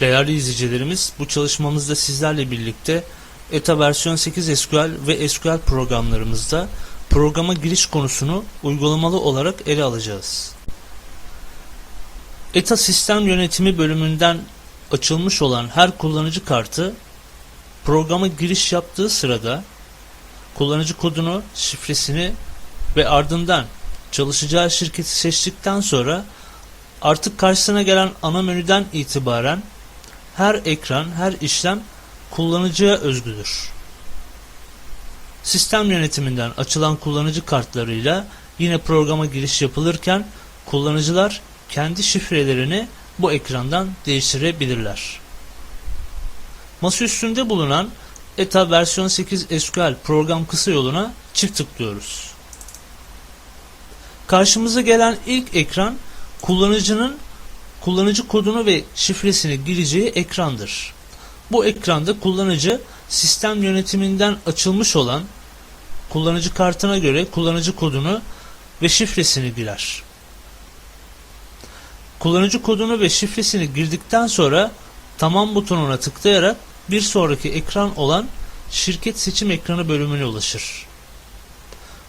Değerli izleyicilerimiz, bu çalışmamızda sizlerle birlikte ETA versiyon 8 SQL ve SQL programlarımızda programa giriş konusunu uygulamalı olarak ele alacağız. ETA sistem yönetimi bölümünden açılmış olan her kullanıcı kartı programa giriş yaptığı sırada kullanıcı kodunu, şifresini ve ardından çalışacağı şirketi seçtikten sonra artık karşısına gelen ana menüden itibaren her ekran, her işlem kullanıcıya özgüdür. Sistem yönetiminden açılan kullanıcı kartlarıyla yine programa giriş yapılırken kullanıcılar kendi şifrelerini bu ekrandan değiştirebilirler. Masaüstünde bulunan ETA versiyon 8 SQL program kısa yoluna çift tıklıyoruz. Karşımıza gelen ilk ekran kullanıcının kullanıcı kodunu ve şifresini gireceği ekrandır. Bu ekranda kullanıcı sistem yönetiminden açılmış olan kullanıcı kartına göre kullanıcı kodunu ve şifresini girer. Kullanıcı kodunu ve şifresini girdikten sonra tamam butonuna tıklayarak bir sonraki ekran olan şirket seçim ekranı bölümüne ulaşır.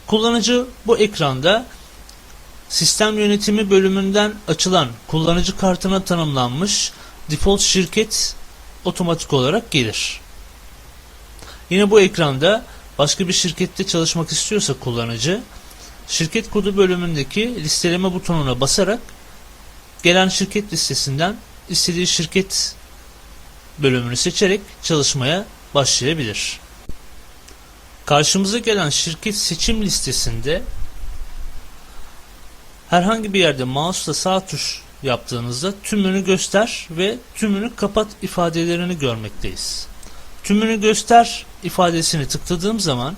Kullanıcı bu ekranda sistem yönetimi bölümünden açılan kullanıcı kartına tanımlanmış default şirket otomatik olarak gelir. Yine bu ekranda başka bir şirkette çalışmak istiyorsa kullanıcı şirket kodu bölümündeki listeleme butonuna basarak gelen şirket listesinden istediği şirket bölümünü seçerek çalışmaya başlayabilir. Karşımıza gelen şirket seçim listesinde herhangi bir yerde mouse'la sağ tuş yaptığınızda tümünü göster ve tümünü kapat ifadelerini görmekteyiz. Tümünü göster ifadesini tıkladığım zaman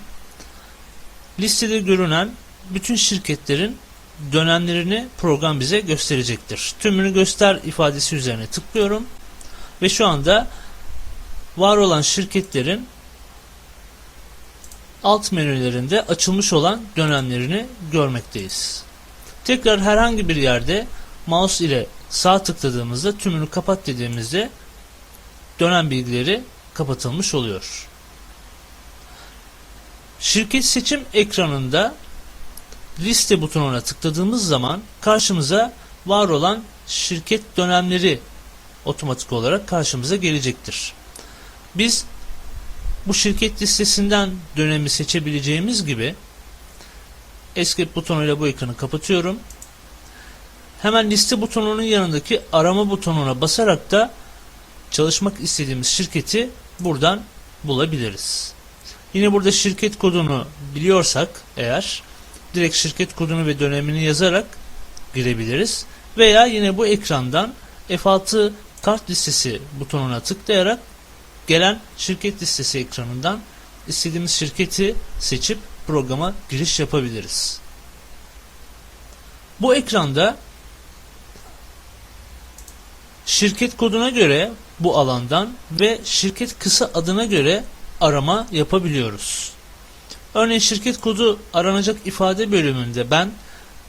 listede görünen bütün şirketlerin dönemlerini program bize gösterecektir. Tümünü göster ifadesi üzerine tıklıyorum ve şu anda var olan şirketlerin alt menülerinde açılmış olan dönemlerini görmekteyiz. Tekrar herhangi bir yerde mouse ile sağ tıkladığımızda tümünü kapat dediğimizde dönem bilgileri kapatılmış oluyor. Şirket seçim ekranında liste butonuna tıkladığımız zaman karşımıza var olan şirket dönemleri otomatik olarak karşımıza gelecektir. Biz bu şirket listesinden dönemi seçebileceğimiz gibi Escape butonuyla bu ekranı kapatıyorum. Hemen liste butonunun yanındaki arama butonuna basarak da çalışmak istediğimiz şirketi buradan bulabiliriz. Yine burada şirket kodunu biliyorsak eğer direkt şirket kodunu ve dönemini yazarak girebiliriz. Veya yine bu ekrandan F6 kart listesi butonuna tıklayarak gelen şirket listesi ekranından istediğimiz şirketi seçip programa giriş yapabiliriz. Bu ekranda şirket koduna göre bu alandan ve şirket kısa adına göre arama yapabiliyoruz. Örneğin şirket kodu aranacak ifade bölümünde ben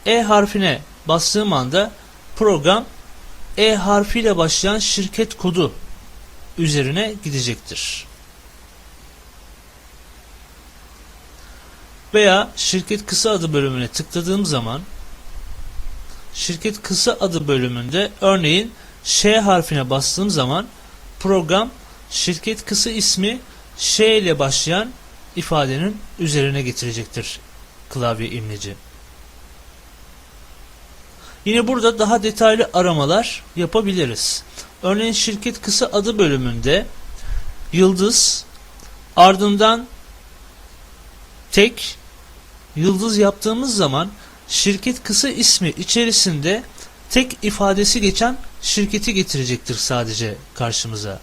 E harfine bastığım anda program E harfiyle başlayan şirket kodu üzerine gidecektir. Veya şirket kısa adı bölümüne tıkladığım zaman şirket kısa adı bölümünde örneğin Ş harfine bastığım zaman program şirket kısa ismi Ş ile başlayan ifadenin üzerine getirecektir klavye imleci. Yine burada daha detaylı aramalar yapabiliriz. Örneğin şirket kısa adı bölümünde yıldız ardından tek yıldız yaptığımız zaman şirket kısa ismi içerisinde tek ifadesi geçen şirketi getirecektir sadece karşımıza.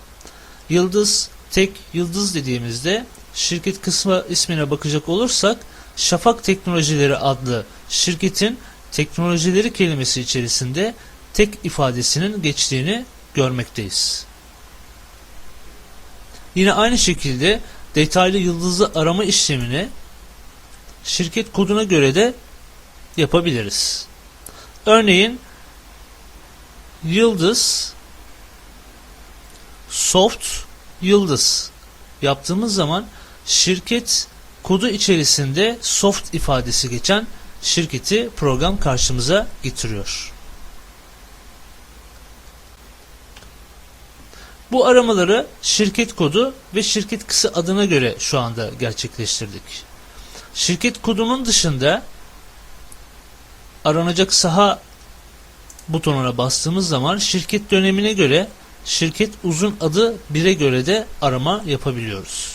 Yıldız tek yıldız dediğimizde şirket kısmı ismine bakacak olursak Şafak Teknolojileri adlı şirketin teknolojileri kelimesi içerisinde tek ifadesinin geçtiğini görmekteyiz. Yine aynı şekilde detaylı yıldızlı arama işlemini şirket koduna göre de yapabiliriz. Örneğin yıldız soft yıldız yaptığımız zaman şirket kodu içerisinde soft ifadesi geçen şirketi program karşımıza getiriyor. Bu aramaları şirket kodu ve şirket kısa adına göre şu anda gerçekleştirdik. Şirket kodunun dışında aranacak saha butonuna bastığımız zaman şirket dönemine göre şirket uzun adı 1'e göre de arama yapabiliyoruz.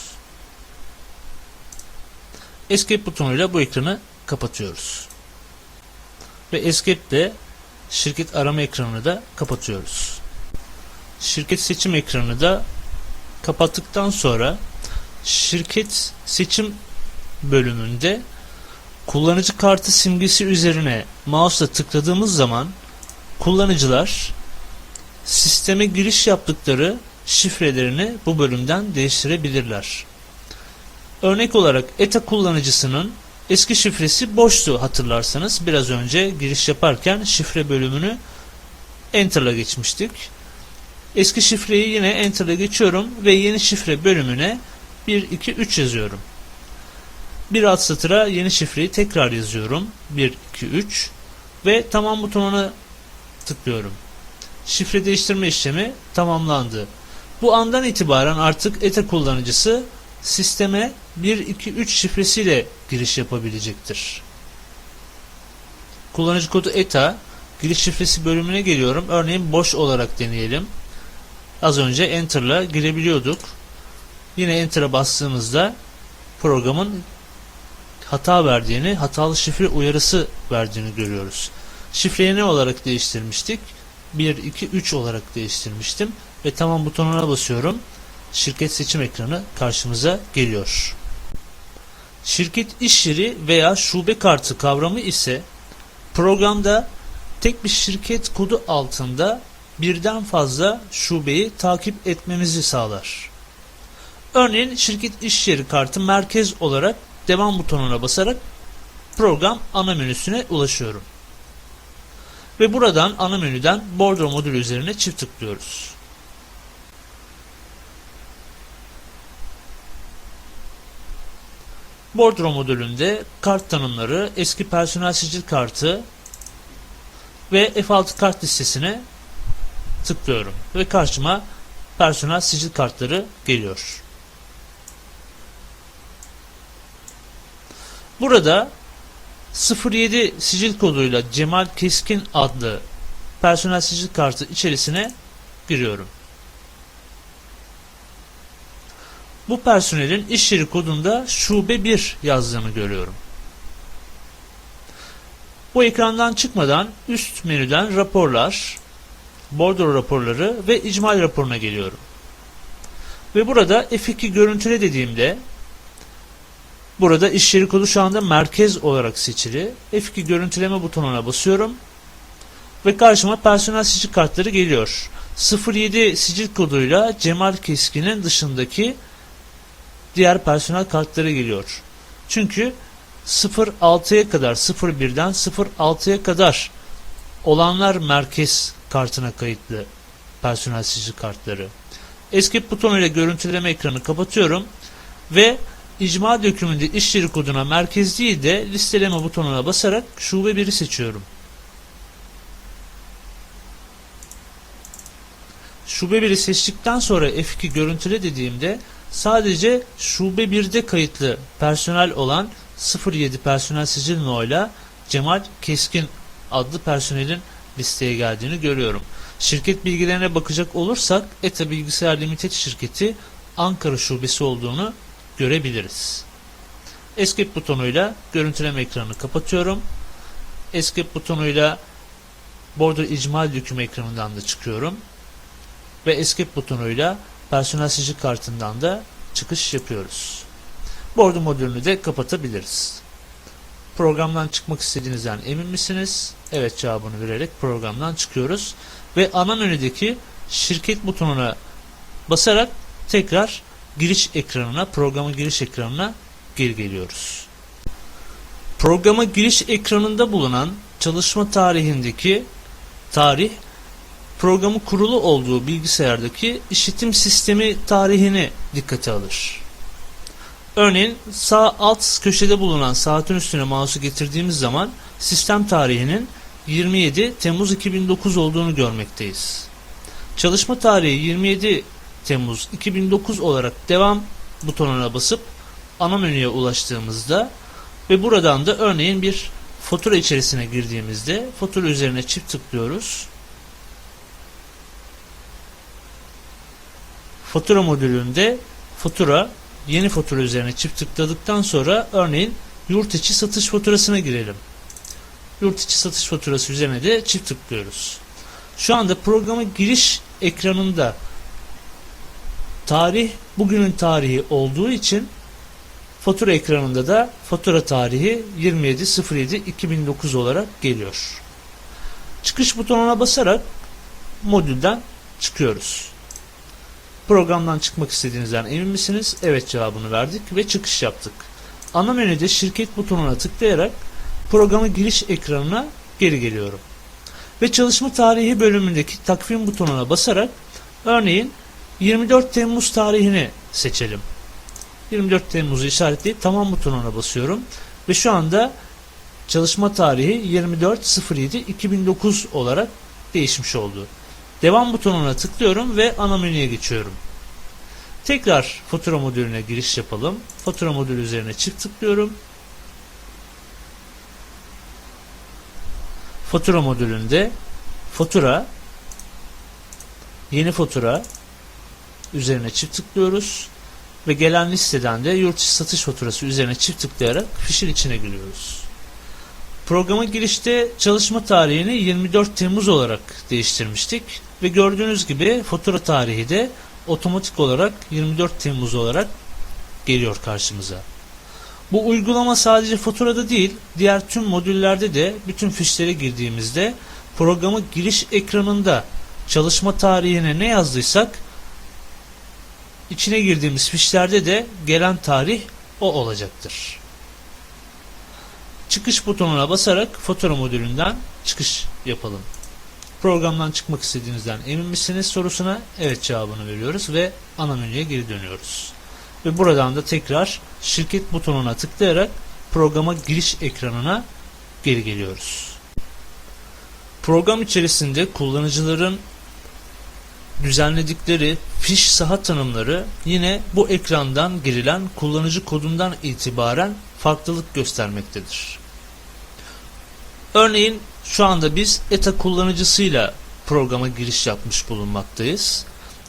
Escape butonuyla bu ekranı kapatıyoruz. Ve Escape ile şirket arama ekranını da kapatıyoruz. Şirket seçim ekranı da kapattıktan sonra şirket seçim bölümünde kullanıcı kartı simgesi üzerine mouse'la tıkladığımız zaman kullanıcılar sisteme giriş yaptıkları şifrelerini bu bölümden değiştirebilirler. Örnek olarak ETA kullanıcısının eski şifresi boştu hatırlarsanız. Biraz önce giriş yaparken şifre bölümünü Enter'la geçmiştik. Eski şifreyi yine Enter'la geçiyorum ve yeni şifre bölümüne 1, 2, 3 yazıyorum. Bir alt satıra yeni şifreyi tekrar yazıyorum. 1, 2, 3 ve tamam butonuna tıklıyorum. Şifre değiştirme işlemi tamamlandı. Bu andan itibaren artık ETA kullanıcısı sisteme 1, 2, 3 şifresiyle giriş yapabilecektir. Kullanıcı kodu ETA, giriş şifresi bölümüne geliyorum. Örneğin boş olarak deneyelim. Az önce Enter'la girebiliyorduk. Yine Enter'a bastığımızda programın hata verdiğini, hatalı şifre uyarısı verdiğini görüyoruz. Şifreyi ne olarak değiştirmiştik? 1, 2, 3 olarak değiştirmiştim. Ve tamam butonuna basıyorum. Şirket seçim ekranı karşımıza geliyor. Şirket iş yeri veya şube kartı kavramı ise programda tek bir şirket kodu altında birden fazla şubeyi takip etmemizi sağlar. Örneğin şirket iş yeri kartı merkez olarak devam butonuna basarak program ana menüsüne ulaşıyorum. Ve buradan ana menüden Bordeaux modülü üzerine çift tıklıyoruz. Bordeaux modülünde kart tanımları, eski personel sicil kartı ve F6 kart listesine tıklıyorum ve karşıma personel sicil kartları geliyor. Burada 07 sicil koduyla Cemal Keskin adlı personel sicil kartı içerisine giriyorum. Bu personelin iş yeri kodunda şube 1 yazdığını görüyorum. Bu ekrandan çıkmadan üst menüden raporlar, bordro raporları ve icmal raporuna geliyorum. Ve burada F2 görüntüle dediğimde burada iş yeri kodu şu anda merkez olarak seçili. F2 görüntüleme butonuna basıyorum. Ve karşıma personel sicil kartları geliyor. 07 sicil koduyla Cemal Keskin'in dışındaki diğer personel kartları geliyor. Çünkü 06'ya kadar 01'den 06'ya kadar olanlar merkez kartına kayıtlı personel sicil kartları. Escape butonuyla görüntüleme ekranı kapatıyorum ve icma dökümünde iş yeri koduna merkez de listeleme butonuna basarak şube 1'i seçiyorum. Şube 1'i seçtikten sonra F2 görüntüle dediğimde sadece şube 1'de kayıtlı personel olan 07 personel sicil no'yla Cemal Keskin adlı personelin listeye geldiğini görüyorum. Şirket bilgilerine bakacak olursak ETA Bilgisayar Limited şirketi Ankara şubesi olduğunu görebiliriz. Escape butonuyla görüntüleme ekranını kapatıyorum. Escape butonuyla Border İcmal Döküm ekranından da çıkıyorum. Ve Escape butonuyla personel sicil kartından da çıkış yapıyoruz. Bordo modülünü de kapatabiliriz. Programdan çıkmak istediğinizden emin misiniz? Evet cevabını vererek programdan çıkıyoruz. Ve ana menüdeki şirket butonuna basarak tekrar giriş ekranına, programa giriş ekranına geri geliyoruz. Programa giriş ekranında bulunan çalışma tarihindeki tarih programı kurulu olduğu bilgisayardaki işletim sistemi tarihini dikkate alır. Örneğin sağ alt köşede bulunan saatin üstüne mouse'u getirdiğimiz zaman sistem tarihinin 27 Temmuz 2009 olduğunu görmekteyiz. Çalışma tarihi 27 Temmuz 2009 olarak devam butonuna basıp ana menüye ulaştığımızda ve buradan da örneğin bir fatura içerisine girdiğimizde fatura üzerine çift tıklıyoruz. Fatura modülünde fatura yeni fatura üzerine çift tıkladıktan sonra örneğin yurt içi satış faturasına girelim. Yurt içi satış faturası üzerine de çift tıklıyoruz. Şu anda programa giriş ekranında tarih bugünün tarihi olduğu için fatura ekranında da fatura tarihi 27.07.2009 olarak geliyor. Çıkış butonuna basarak modülden çıkıyoruz. Programdan çıkmak istediğinizden emin misiniz? Evet cevabını verdik ve çıkış yaptık. Ana menüde şirket butonuna tıklayarak programa giriş ekranına geri geliyorum. Ve çalışma tarihi bölümündeki takvim butonuna basarak örneğin 24 Temmuz tarihini seçelim. 24 Temmuz'u işaretleyip tamam butonuna basıyorum ve şu anda çalışma tarihi 24.07.2009 olarak değişmiş oldu. Devam butonuna tıklıyorum ve ana menüye geçiyorum. Tekrar fatura modülüne giriş yapalım. Fatura modülü üzerine çift tıklıyorum. Fatura modülünde fatura yeni fatura üzerine çift tıklıyoruz ve gelen listeden de yurt içi satış faturası üzerine çift tıklayarak fişin içine giriyoruz. Programa girişte çalışma tarihini 24 Temmuz olarak değiştirmiştik ve gördüğünüz gibi fatura tarihi de otomatik olarak 24 Temmuz olarak geliyor karşımıza. Bu uygulama sadece faturada değil, diğer tüm modüllerde de bütün fişlere girdiğimizde programa giriş ekranında çalışma tarihine ne yazdıysak içine girdiğimiz fişlerde de gelen tarih o olacaktır. Çıkış butonuna basarak fatura modülünden çıkış yapalım. Programdan çıkmak istediğinizden emin misiniz sorusuna evet cevabını veriyoruz ve ana menüye geri dönüyoruz. Ve buradan da tekrar şirket butonuna tıklayarak programa giriş ekranına geri geliyoruz. Program içerisinde kullanıcıların düzenledikleri fiş saha tanımları yine bu ekrandan girilen kullanıcı kodundan itibaren farklılık göstermektedir. Örneğin şu anda biz ETA kullanıcısıyla programa giriş yapmış bulunmaktayız.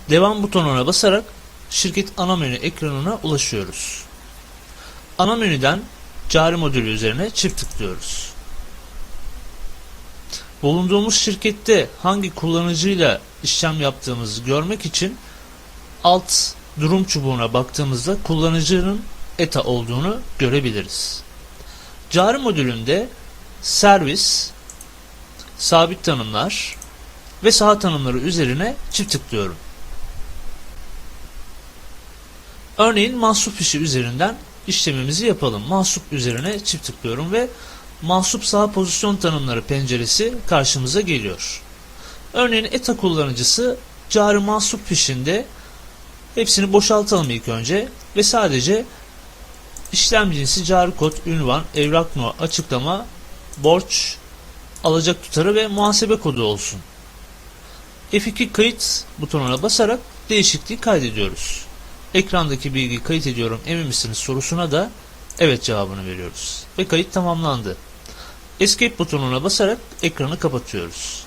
Devam butonuna basarak şirket ana menü ekranına ulaşıyoruz. Ana menüden cari modülü üzerine çift tıklıyoruz. Bulunduğumuz şirkette hangi kullanıcıyla işlem yaptığımızı görmek için alt durum çubuğuna baktığımızda kullanıcının ETA olduğunu görebiliriz. Cari modülünde servis, sabit tanımlar ve saha tanımları üzerine çift tıklıyorum. Örneğin mahsup fişi üzerinden işlemimizi yapalım. Mahsup üzerine çift tıklıyorum ve mahsup saha pozisyon tanımları penceresi karşımıza geliyor. Örneğin ETA kullanıcısı cari mahsup fişinde hepsini boşaltalım ilk önce ve sadece işlem cinsi cari kod, ünvan, evrak no, açıklama, borç, alacak tutarı ve muhasebe kodu olsun. F2 kayıt butonuna basarak değişikliği kaydediyoruz. Ekrandaki bilgiyi kayıt ediyorum emin misiniz sorusuna da evet cevabını veriyoruz. Ve kayıt tamamlandı. Escape butonuna basarak ekranı kapatıyoruz.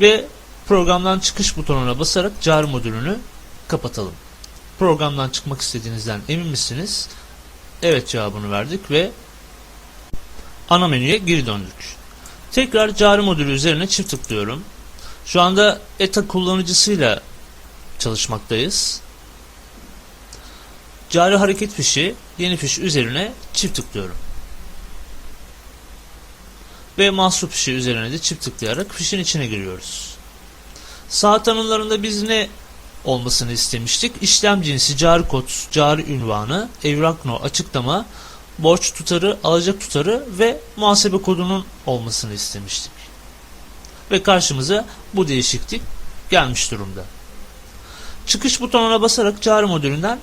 Ve programdan çıkış butonuna basarak cari modülünü kapatalım. Programdan çıkmak istediğinizden emin misiniz? Evet cevabını verdik ve ana menüye geri döndük. Tekrar cari modülü üzerine çift tıklıyorum. Şu anda ETA kullanıcısıyla çalışmaktayız. Cari hareket fişi, yeni fiş üzerine çift tıklıyorum. Ve mahsup fişi üzerine de çift tıklayarak fişin içine giriyoruz. Sağ tanımlarında biz ne olmasını istemiştik? İşlem cinsi, cari kod, cari ünvanı, evrak no, açıklama, borç tutarı, alacak tutarı ve muhasebe kodunun olmasını istemiştik. Ve karşımıza bu değişiklik gelmiş durumda. Çıkış butonuna basarak cari modülünden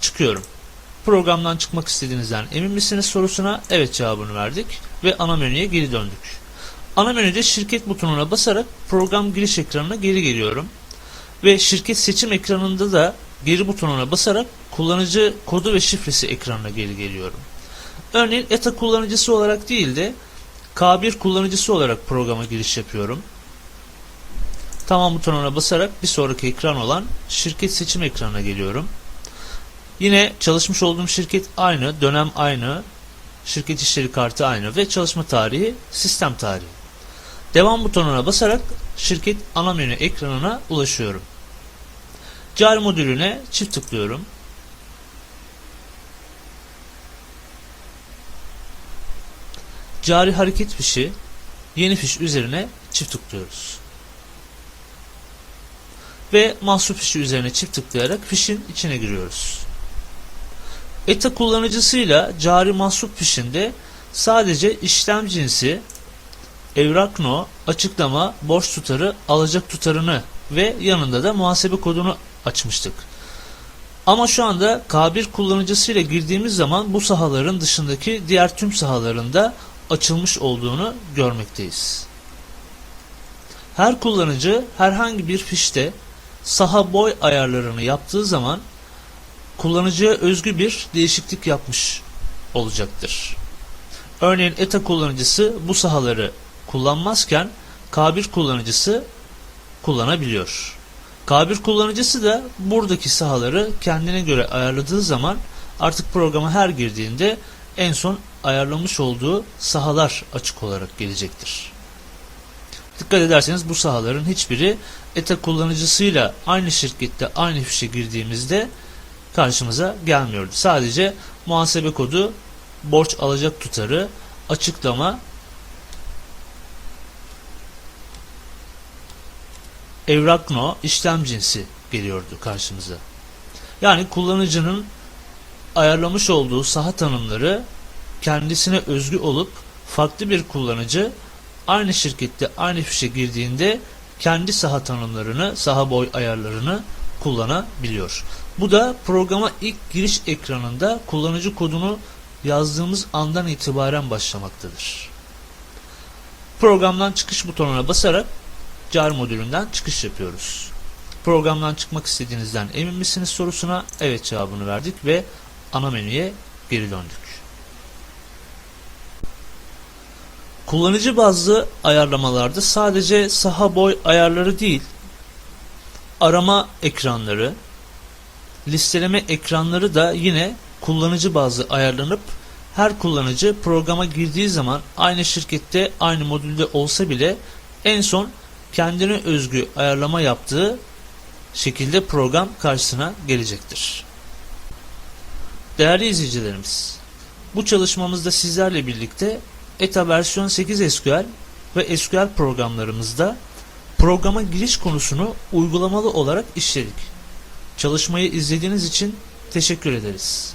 çıkıyorum. Programdan çıkmak istediğinizden emin misiniz sorusuna evet cevabını verdik ve ana menüye geri döndük. Ana menüde şirket butonuna basarak program giriş ekranına geri geliyorum. Ve şirket seçim ekranında da geri butonuna basarak kullanıcı kodu ve şifresi ekranına geri geliyorum. Örneğin ETA kullanıcısı olarak değil de K1 kullanıcısı olarak programa giriş yapıyorum. Tamam butonuna basarak bir sonraki ekran olan şirket seçim ekranına geliyorum. Yine çalışmış olduğum şirket aynı, dönem aynı, şirket işleri kartı aynı ve çalışma tarihi sistem tarihi. Devam butonuna basarak şirket ana menü ekranına ulaşıyorum. Cari modülüne çift tıklıyorum. Cari hareket fişi yeni fiş üzerine çift tıklıyoruz. Ve mahsup fişi üzerine çift tıklayarak fişin içine giriyoruz. ETA kullanıcısıyla cari mahsup fişinde sadece işlem cinsi, evrak no, açıklama, borç tutarı, alacak tutarını ve yanında da muhasebe kodunu açmıştık. Ama şu anda K1 kullanıcısıyla girdiğimiz zaman bu sahaların dışındaki diğer tüm sahalarında açılmış olduğunu görmekteyiz. Her kullanıcı herhangi bir fişte saha boy ayarlarını yaptığı zaman kullanıcıya özgü bir değişiklik yapmış olacaktır. Örneğin ETA kullanıcısı bu sahaları kullanmazken K1 kullanıcısı kullanabiliyor. K1 kullanıcısı da buradaki sahaları kendine göre ayarladığı zaman artık programa her girdiğinde en son ayarlamış olduğu sahalar açık olarak gelecektir. Dikkat ederseniz bu sahaların hiçbiri ETA kullanıcısıyla aynı şirkette aynı fişe girdiğimizde karşımıza gelmiyordu. Sadece muhasebe kodu, borç alacak tutarı, açıklama, evrak no, işlem cinsi geliyordu karşımıza. Yani kullanıcının ayarlamış olduğu saha tanımları kendisine özgü olup farklı bir kullanıcı aynı şirkette aynı fişe girdiğinde kendi saha tanımlarını, saha boy ayarlarını kullanabiliyor. Bu da programa ilk giriş ekranında kullanıcı kodunu yazdığımız andan itibaren başlamaktadır. Programdan çıkış butonuna basarak car modülünden çıkış yapıyoruz. Programdan çıkmak istediğinizden emin misiniz sorusuna evet cevabını verdik ve ana menüye geri döndük. Kullanıcı bazlı ayarlamalarda sadece saha boy ayarları değil, arama ekranları, listeleme ekranları da yine kullanıcı bazlı ayarlanıp her kullanıcı programa girdiği zaman aynı şirkette aynı modülde olsa bile en son kendine özgü ayarlama yaptığı şekilde program karşısına gelecektir. Değerli izleyicilerimiz, bu çalışmamızda sizlerle birlikte ETA versiyon 8 SQL ve SQL programlarımızda programa giriş konusunu uygulamalı olarak işledik. Çalışmayı izlediğiniz için teşekkür ederiz.